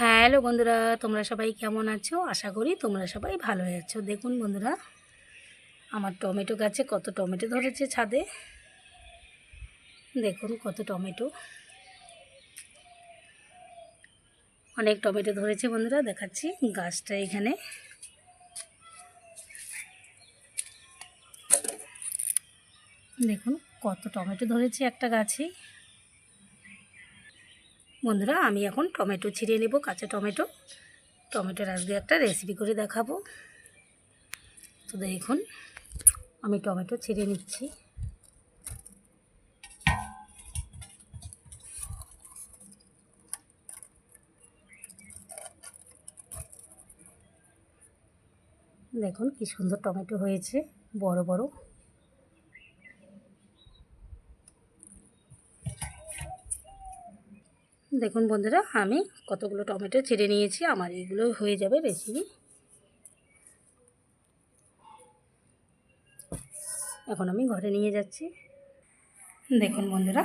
Hello বন্ধুরা, তোমরা সবাই কেমন আছো? আশা করি তোমরা সবাই ভালো হয়ে আছো। দেখুন বন্ধুরা, আমার টমেটো গাছে কত টমেটো ধরেছে ছাদে। দেখুন কত টমেটো। অনেক টমেটো ধরেছে বন্ধুরা, দেখাচ্ছি গাছটা এখানে। দেখুন কত টমেটো ধরেছে একটা গাছে। বন্ধুরা, আমি এখন টমেটো ছিঁড়ে নেব, কাঁচা টমেটো। টমেটোর আজকে একটা রেসিপি করে দেখাবো। তো দেখুন, আমি টমেটো ছিঁড়ে নিচ্ছি। দেখুন কি সুন্দর টমেটো হয়েছে, বড় বড়। দেখুন বন্ধুরা, আমি কতগুলো টমেটো ছিঁড়ে নিয়েছি, আমার এগুলো হয়ে যাবে রেসিপি এখন আমি ঘরে নিয়ে যাচ্ছি। দেখুন বন্ধুরা,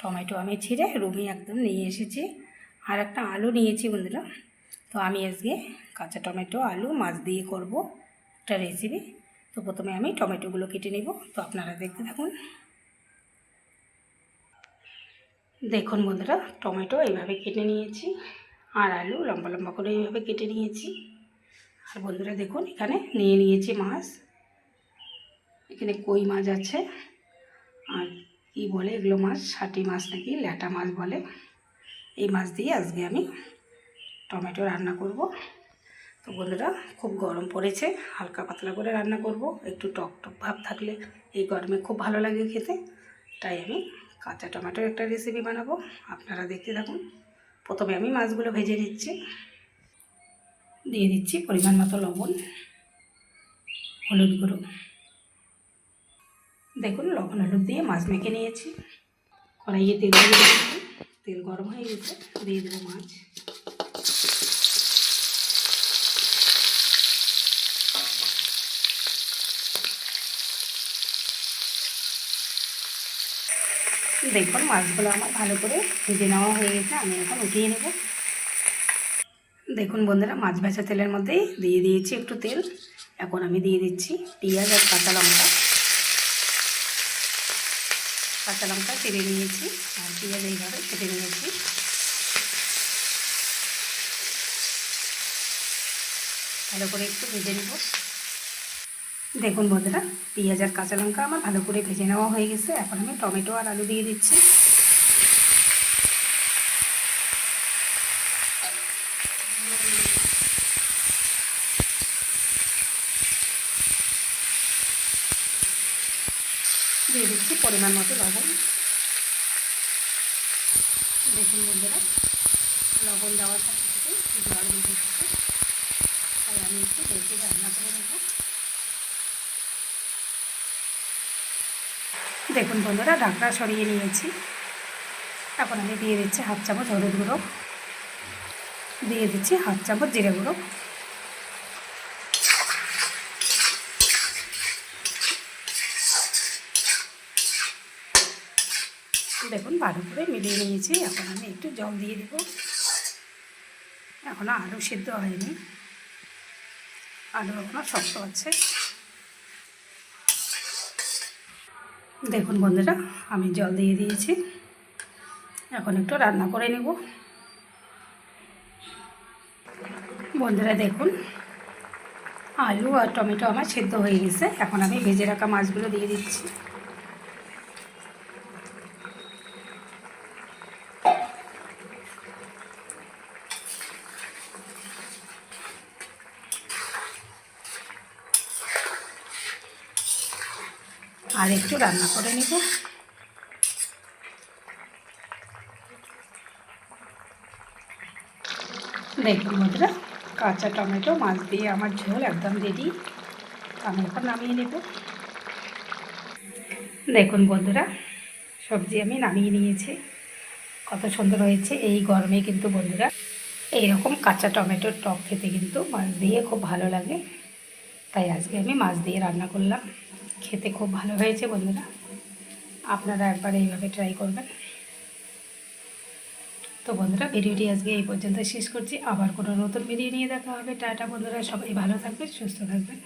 টমেটো আমি ছিঁড়ে রুমে একদম নিয়ে এসেছি। আর একটা আলু নিয়েছি বন্ধুরা, তো আমি আজকে কাঁচা টমেটো, আলু, মাছ দিয়ে করব একটা রেসিপি তো প্রথমে আমি টমেটোগুলো কেটে নেব, তো আপনারা দেখতে থাকুন। দেখুন বন্ধুরা, টমেটো এইভাবে কেটে নিয়েছি, আর আলু লম্বা লম্বা করে এইভাবে কেটে নিয়েছি। আর বন্ধুরা দেখুন, এখানে নিয়ে নিয়েছি মাছ। এখানে কই মাছ আছে, আর কি বলে এগুলো মাছ ষাটি মাছ নাকি, ল্যাটা মাছ বলে। এই মাছ দিয়ে আজকে আমি টমেটো রান্না করব। তো বন্ধুরা, খুব গরম পড়েছে, হালকা পাতলা করে রান্না করব। একটু টক টক ভাব থাকলে এই গরমে খুব ভালো লাগে খেতে, তাই আমি কাঁচা টমেটোর একটা রেসিপি বানাবো। আপনারা দেখতে থাকুন। প্রথমে আমি মাছগুলো ভেজে নিচ্ছি। দিয়ে দিচ্ছি পরিমাণ মতো লবণ, হলুদ গুঁড়ো। দেখুন, লবণ হলুদ দিয়ে মাছ মেখে নিয়েছি। কড়াইয়ে তেল দিয়ে তেল গরম হয়ে গেছে, দিয়ে দেবো মাছ। দেখুন, মাছগুলো আমার ভালো করে ভেজে নেওয়া হয়ে গেছে, আমি এখন উঠিয়ে নেব। দেখুন বন্ধুরা, মাছ ভাজা তেলের মধ্যেই দিয়ে দিয়েছি একটু তেল। এখন আমি দিয়ে দিচ্ছি পেঁয়াজ আর কাঁচা লঙ্কা। কাঁচা লঙ্কা কেটে নিয়েছি, আর পেঁয়াজ এইভাবে কেটে নিয়েছি। ভালো করে একটু ভেজে নেব। দেখুন বন্ধুরা, পেঁয়াজ আর কাঁচা লঙ্কা আমার ভালো করে ভেজে নেওয়া হয়ে গেছে। এখন আমি টমেটো আর আলু দিয়ে দিচ্ছি। দিয়ে দিচ্ছি পরিমাণ মতো লবণ। দেখুন বন্ধুরা, লবণ দেওয়ার সাথে সাথে জল দিয়ে দিচ্ছি। তাই আমি একটু বেশি রান্না করে নেব। দেখুন বন্ধুরা, ঢাকনা সরিয়ে নিয়েছি। এখন আমি দিয়ে দিচ্ছি হাফ চামচ হলুদ গুঁড়ো। দিয়ে দিচ্ছি হাফ চামচ জিরে গুঁড়ো। দেখুন ভালো করে মিলিয়ে নিয়েছি। এখন আমি একটু জল দিয়ে দেব। এখনও আলু সিদ্ধ হয়নি। আলু এখনও শক্ত আছে। দেখুন বন্ধুরা, আমি জল দিয়ে দিয়েছি। এখন একটু রান্না করে নেব। বন্ধুরা, দেখুন, আলু আর টমেটো আমার সেদ্ধ হয়ে গেছে। এখন আমি ভেজে রাখা মাছগুলো দিয়ে দিচ্ছি। আর একটু রান্না করে নেব। দেখুন বন্ধুরা, কাঁচা টমেটো, মাছ দিয়ে আমার ঝোল একদম রেডি আমি এখন নামিয়ে নেব। দেখুন বন্ধুরা, সবজি আমি নামিয়ে নিয়েছি। কত সুন্দর হয়েছে এই গরমে কিন্তু বন্ধুরা। এইরকম কাঁচা টমেটোর টক খেতে কিন্তু মাছ দিয়ে খুব ভালো লাগে। তাই আজকে আমি মাছ দিয়ে রান্না করলাম। খেতে খুব ভালো হয়েছে বন্ধুরা। আপনারা একবার এইভাবে ট্রাই করবেন। তো বন্ধুরা, ভিডিওটি আজকে এই পর্যন্ত শেষ করছি। আবার কোনো নতুন ভিডিও নিয়ে দেখা হবে। টাটা বন্ধুরা, সবাই ভালো থাকবে সুস্থ থাকবেন।